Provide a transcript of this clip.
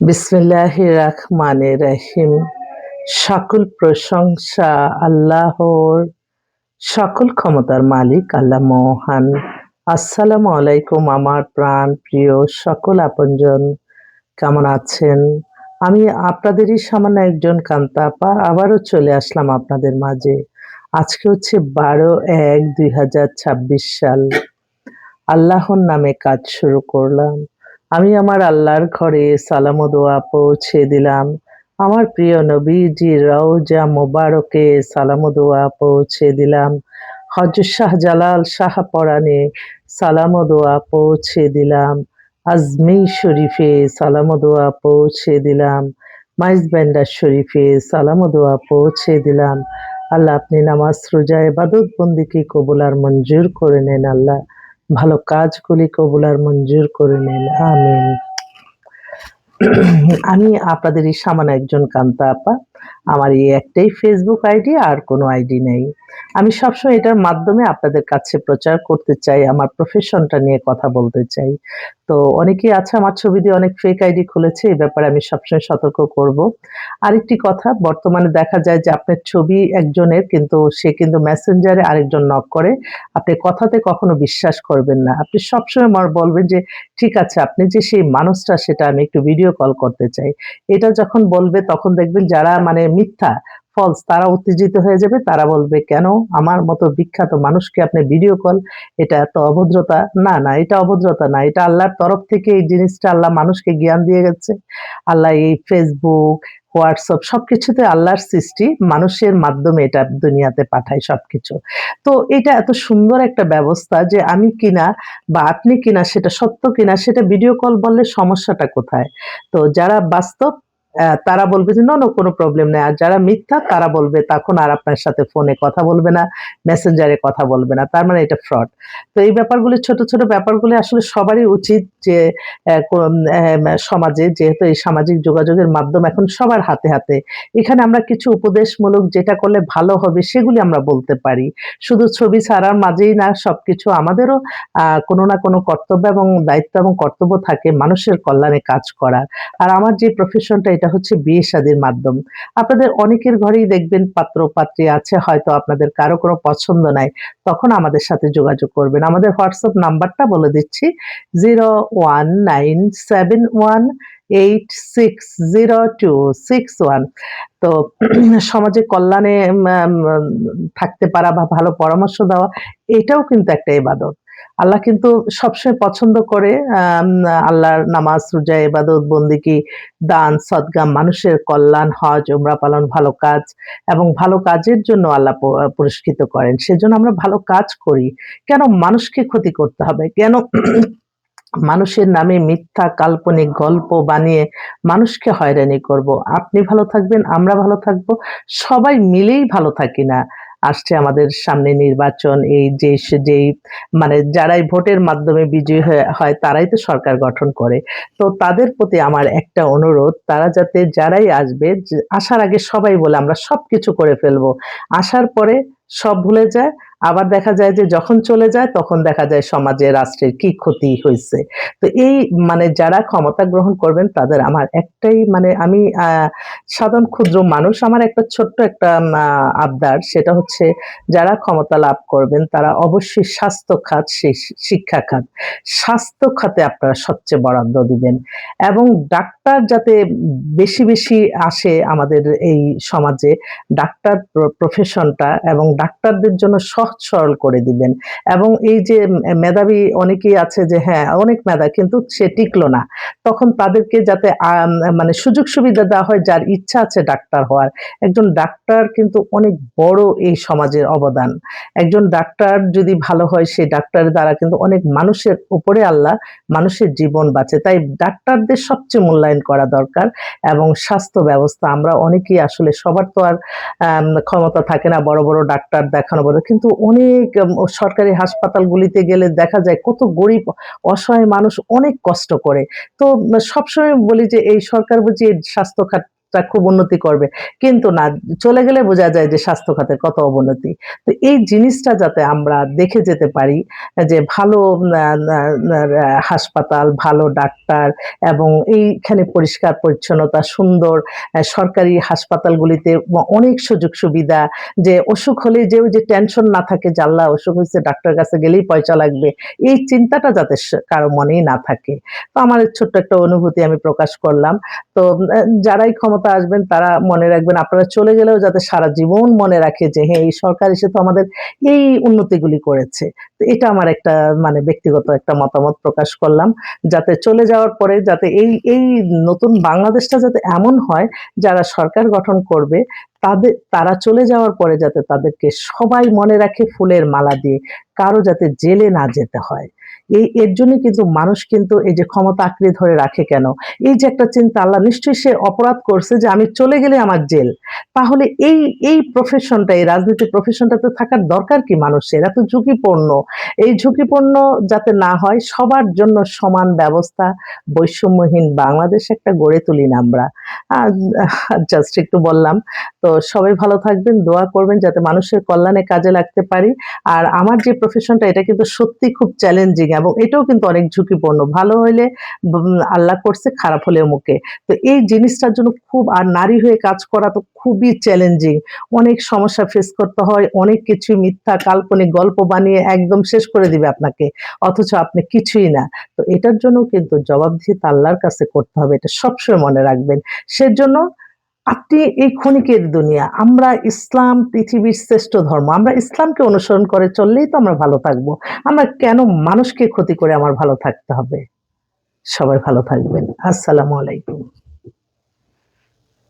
বিসমিল্লাহ রহমানে রহিম সকল প্রশংসা আল্লাহর, সকল ক্ষমতার মালিক, আল্লাহ মহান। আসসালামু আলাইকুম আমার প্রাণ প্রিয় সকল আপনজন। কেমন আছেন? আমি আপনাদেরই সামান্য একজন কান্তা আপা আবারও চলে আসলাম আপনাদের মাঝে। আজকে হচ্ছে বারো এক দুই সাল। আল্লাহর নামে কাজ শুরু করলাম। আমি আমার আল্লাহর ঘরে সালাম দোয়া পৌঁছে দিলাম। আমার প্রিয় নবীজি রওজা মোবারকে সালাম দোয়া পৌঁছে দিলাম। হজ শাহ জালাল শাহ পরাণে সালাম দোয়া পৌঁছে দিলাম। আজমি শরীফে সালাম দোয়া পৌঁছে দিলাম। মাইজ ব্যান্ডার শরীফে সালাম দোয়া পৌঁছে দিলাম। আল্লাহ আপনি নামাজ রোজা এবাদত বন্দিকে কবুলার মঞ্জুর করে নেন আল্লাহ। ভালো কাজগুলি কবুলার মঞ্জুর করে নেন। আমি আপনাদেরই সামান্য একজন কান্তা আপা। আমার এই একটাই ফেসবুক আইডি আর কোনো আইডি নেই। আমি সবসময় এটার মাধ্যমে আপনাদের কাছে প্রচার করতে চাই, আমার প্রফেশনটা নিয়ে কথা বলতে চাই। তো অনেকেই আছে, আমার ছবি দিয়ে অনেক ফেক আইডি খুলেছে, এই ব্যাপারে আমি সবসময় সতর্ক করব। আরেকটি কথা, বর্তমানে দেখা যায় যে আপনার ছবি একজনের কিন্তু, সে কিন্তু মেসেঞ্জারে আরেকজন নক করে। আপনি কথাতে কখনো বিশ্বাস করবেন না। আপনি সবসময় আমার বলবেন যে, ঠিক আছে, আপনি যে সেই মানুষটা, সেটা আমি একটু ভিডিও কল করতে চাই। এটা যখন বলবে, তখন দেখবেন যারা মানে মিথ্যা ফলস তারা উত্তেজিত হয়ে যাবে, তারা বলবে, কেন? আমার মতো বিখ্যাত মানুষকে আপনি ভিডিও কল এটা এত অভদ্রতা? না না, এটা অভদ্রতা না, এটা আল্লাহর তরফ থেকে এই জিনিসটা আল্লাহ মানুষকে জ্ঞান দিয়ে গেছে। আল্লাহ এই ফেসবুক হোয়াটসঅ্যাপ সবকিছুতে আল্লাহর সৃষ্টি মানুষের মাধ্যমে এটা দুনিয়াতে পাঠায় সবকিছু। তো এটা এত সুন্দর একটা ব্যবস্থা যে আমি কিনা বা আপনি কিনা সেটা সত্য কিনা সেটা ভিডিও কল বললে সমস্যাটা কোথায়? তো যারা বাস্তব তারা বলবে যে, না কোনো প্রবলেম নেই। আর যারা মিথ্যা, তারা বলবে, তখন আর আপনার সাথে ফোনে কথা বলবে না মেসেঞ্জারে কথা বলবে না। তার মানে এটা ফ্রড তো এই ব্যাপারগুলি, ছোট ছোট ব্যাপারগুলি আসলে সবারই উচিত যে সমাজে, যেহেতু এই সামাজিক যোগাযোগের মাধ্যম এখন সবার হাতে হাতে, এখানে আমরা কিছু উপদেশমূলক যেটা করলে ভালো হবে, সেগুলি আমরা বলতে পারি। শুধু ছবি ছাড়ার মাঝেই না, সবকিছু আমাদেরও কোনো না কোনো কর্তব্য এবং দায়িত্ব এবং কর্তব্য থাকে মানুষের কল্যাণে কাজ করার। আর আমার যে প্রফেশনটা এটা হচ্ছে বিয়ে শাদীর মাধ্যম। আপনাদের অনেকের ঘরেই দেখবেন পাত্র পাত্রী আছে, হয়তো আপনাদের কারও কোনো পছন্দ নাই, তখন আমাদের সাথে যোগাযোগ করবেন। আমাদের হোয়াটসঅ্যাপ নাম্বারটা বলে দিচ্ছি, zero one nine seven one eight six zero two six one. তো সমাজে কল্যাণে থাকতে পারা বা ভালো পরামর্শ দেওয়া, এটাও কিন্তু একটা ইবাদত। আল্লাহ কিন্তু সবসময় পছন্দ করে আল্লাহর নামাজ, রোজা এবাদত বন্দিকি দান সদগাম মানুষের কল্যাণ, হজ, উমরা পালন, ভালো কাজ এবং ভালো কাজের জন্য আল্লাহ পুরস্কৃত করেন। সেজন্য আমরা ভালো কাজ করি। কেন মানুষকে ক্ষতি করতে হবে? কেন মানুষের নামে মিথ্যা, কাল্পনিক গল্প বানিয়ে মানুষকে হয়রানি করব? আপনি ভালো থাকবেন, আমরা ভালো থাকব। সবাই মিলেই ভালো থাকি না। আসছে আমাদের সামনে নির্বাচন, এই যে যেই মানে যারাই ভোটের মাধ্যমে বিজয়ী হয় তারাই তো সরকার গঠন করে। তো তাদের প্রতি আমার একটা অনুরোধ, তারা যাতে যারাই আসবে আসার আগে সবাই বলে আমরা সব কিছু করে ফেলব। আসার পরে সব ভুলে যায় আবার দেখা যায় যে যখন চলে যায়, তখন দেখা যায় সমাজে, রাষ্ট্রের কি ক্ষতি হয়েছে। তো এই মানে যারা ক্ষমতা গ্রহণ করবেন, তাদের আমার একটাই মানে আমি সাধারণ ক্ষুদ্র মানুষ, আমার একটা ছোট্ট একটা আবদার, সেটা হচ্ছে যারা ক্ষমতা লাভ করবেন, তারা অবশ্যই স্বাস্থ্য খাত শিক্ষা খাত। স্বাস্থ্য খাতে আপনারা সবচেয়ে বরাদ্দ দিবেন। এবং ডাক্তার যাতে বেশি বেশি আসে আমাদের এই সমাজে, ডাক্তার প্রফেশনটা এবং ডাক্তারদের জন্য সহ সহজ সরল করে দিবেন। এবং এই যে মেধাবী অনেকেই আছে যে হ্যাঁ অনেক মেধা, কিন্তু সে টিকলো না। তখন তাদেরকে যাতে মানে সুযোগ সুবিধা দেওয়া হয়, যার ইচ্ছা আছে ডাক্তার হওয়ার। একজন ডাক্তার কিন্তু অনেক বড় এই সমাজের অবদান। একজন ডাক্তার যদি ভালো হয়, সেই ডাক্তারের দ্বারা কিন্তু অনেক মানুষের উপরে আল্লাহ মানুষের জীবন বাঁচে। তাই ডাক্তারদের সবচেয়ে মূল্যায়ন করা দরকার। এবং স্বাস্থ্য ব্যবস্থা, আমরা অনেকেই আসলে সবার তো আর ক্ষমতা থাকে না, বড় বড় ডাক্তার দেখানো বড়। কিন্তু অনেক সরকারি হাসপাতালগুলিতে গেলে দেখা যায় কত গরিব, অসহায় মানুষ অনেক কষ্ট করে। তো সবসময় বলি যে এই সরকার বুঝি স্বাস্থ্য খাত খাতটা খুব উন্নতি করবে। কিন্তু না, চলে গেলে বোঝা যায় যে স্বাস্থ্য খাতের কত অবনতি। তো এই জিনিসটা যাতে আমরা দেখে যেতে পারি, যে ভালো হাসপাতাল, ভালো ডাক্তার এবং এইখানে পরিষ্কার, পরিচ্ছন্নতা, সুন্দর সরকারি হাসপাতালগুলিতে অনেক সুযোগ সুবিধা, যে অসুখ হলে যে ওই যে টেনশন না থাকে আল্লাহ অসুখ হয়েছে, ডাক্তার কাছে গেলেই পয়সা লাগবে, এই চিন্তাটা যাতে কারও মনেই না থাকে। তো আমার ছোট্ট একটা অনুভূতি আমি প্রকাশ করলাম। তো যারাই ক্ষমতা আসবেন, তারা মনে রাখবেন আপনারা চলে গেলেও যাতে সারা জীবন মনে রাখে যে হ্যাঁ এই সরকার এসে তো আমাদের এই উন্নতিগুলি করেছে। তো এটা আমার একটা মানে ব্যক্তিগত একটা মতামত প্রকাশ করলাম। যাতে চলে যাওয়ার পরে যাতে এই এই নতুন বাংলাদেশটা যাতে এমন হয়, যারা সরকার গঠন করবে তাদের তারা চলে যাওয়ার পরে যাতে তাদেরকে সবাই মনে রাখে ফুলের মালা দিয়ে, কারও যাতে জেলে না যেতে হয়। এই, এর জন্য কিন্তু মানুষ কিন্তু এই যে ক্ষমতা আঁকড়ে ধরে রাখে কেন? এই যে একটা চিন্তা, আল্লাহ নিশ্চয়ই সে অপরাধ করছে যে আমি চলে গেলে আমার জেল। তাহলে এই এই প্রফেশনটা এই রাজনীতি প্রফেশনটাতে থাকার দরকার কি মানুষের? এত ঝুঁকিপূর্ণ। এই ঝুঁকিপূর্ণ যাতে না হয়, সবার জন্য সমান ব্যবস্থা, বৈষম্যহীন বাংলাদেশ একটা গড়ে তুলি না আমরা। জাস্ট একটু বললাম। তো সবাই ভালো থাকবেন, দোয়া করবেন যাতে মানুষের কল্যাণে কাজে লাগতে পারি। আর আমার যে প্রফেশনটা এটা কিন্তু সত্যি খুব চ্যালেঞ্জিং এবং এটাও কিন্তু অনেক ঝুঁকিপূর্ণ। ভালো হলে আল্লাহ করছে, খারাপ হলেও মুখে। তো এই জিনিসটার জন্য খুব, আর নারী হয়ে কাজ করা তো খুবই চ্যালেঞ্জিং অনেক সমস্যা ফেস করতে হয়, অনেক কিছু মিথ্যা, কাল্পনিক গল্প বানিয়ে একদম শেষ করে দিবে আপনাকে। অথচ আপনি কিছুই না। তো এটার জন্য কিন্তু জবাবদিহিতা আল্লাহর কাছে করতে হবে, এটা সবসময় মনে রাখবেন। সেজন্য আপনি এই ক্ষণিকের দুনিয়া, আমরা ইসলাম পৃথিবীর শ্রেষ্ঠ ধর্ম, আমরা ইসলামকে অনুসরণ করে চললেই তো আমরা ভালো থাকব। আমরা কেন মানুষকে ক্ষতি করে আমার ভালো থাকতে হবে? সবাই ভালো থাকবেন। আসসালামু আলাইকুম।